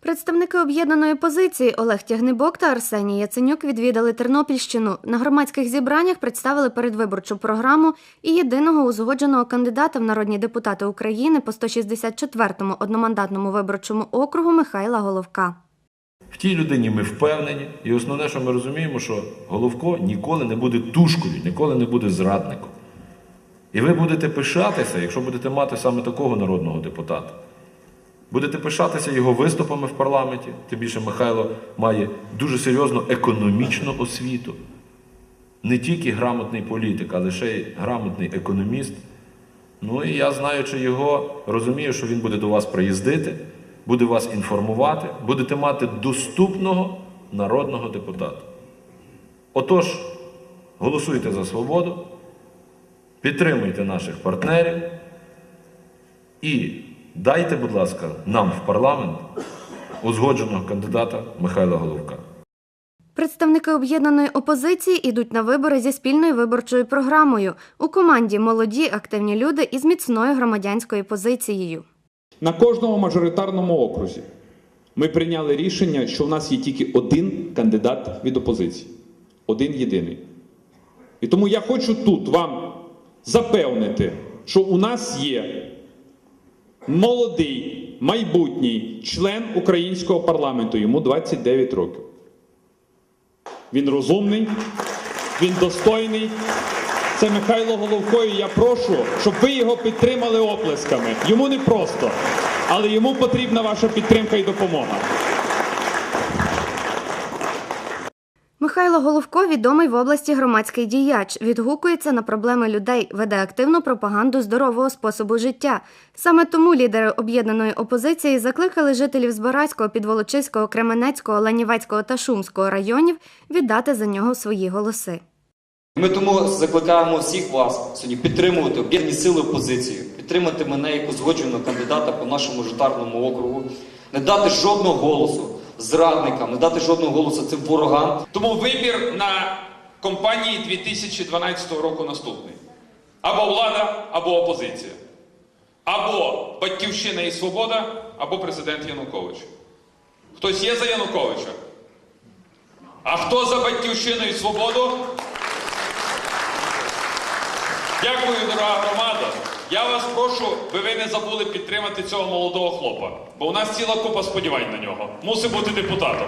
Представники об'єднаної позиції Олег Тягнебок та Арсеній Яценюк відвідали Тернопільщину. На громадських зібраннях представили передвиборчу програму і єдиного узгодженого кандидата в народні депутати України по 164-му одномандатному виборчому округу Михайла Головка. В тій людині ми впевнені, і основне, що ми розуміємо, що Головко ніколи не буде тушкою, ніколи не буде зрадником. І ви будете пишатися, якщо будете мати саме такого народного депутата. Будете пишатися його виступами в парламенті, тим більше Михайло має дуже серйозну економічну освіту. Не тільки грамотний політик, але ще й грамотний економіст. Ну і я, знаючи його, розумію, що він буде до вас приїздити, буде вас інформувати, будете мати доступного народного депутата. Отож, голосуйте за свободу, підтримуйте наших партнерів і дайте, будь ласка, нам в парламент узгодженого кандидата Михайла Головка. Представники об'єднаної опозиції йдуть на вибори зі спільною виборчою програмою. У команді молоді активні люди із міцною громадянською позицією. На кожному мажоритарному окрузі ми прийняли рішення, що в нас є тільки один кандидат від опозиції. Один єдиний. І тому я хочу тут вам запевнити, що у нас є молодий майбутній член українського парламенту, йому 29 років. Він розумний, він достойний. Це Михайло Головко, і я прошу, щоб ви його підтримали оплесками. Йому не просто, але йому потрібна ваша підтримка і допомога. Михайло Головко відомий в області громадський діяч. Відгукується на проблеми людей, веде активну пропаганду здорового способу життя. Саме тому лідери об'єднаної опозиції закликали жителів Збаразького, Підволочиського, Кременецького, Ланівецького та Шумського районів віддати за нього свої голоси. Ми тому закликаємо всіх вас сьогодні підтримувати об'єднані сили опозиції, підтримати мене як узгодженого кандидата по нашому житарному округу, не дати жодного голосу зрадникам, не дати жодного голосу цим ворогам. Тому вибір на компанії 2012 року наступний: або влада, або опозиція, або Батьківщина і Свобода, або президент Янукович. Хтось є за Януковича? А хто за Батьківщину і Свободу? Дякую, дорога громада. Я вас прошу, би ви не забули підтримати цього молодого хлопа, бо у нас ціла купа сподівань на нього. Мусить бути депутатом.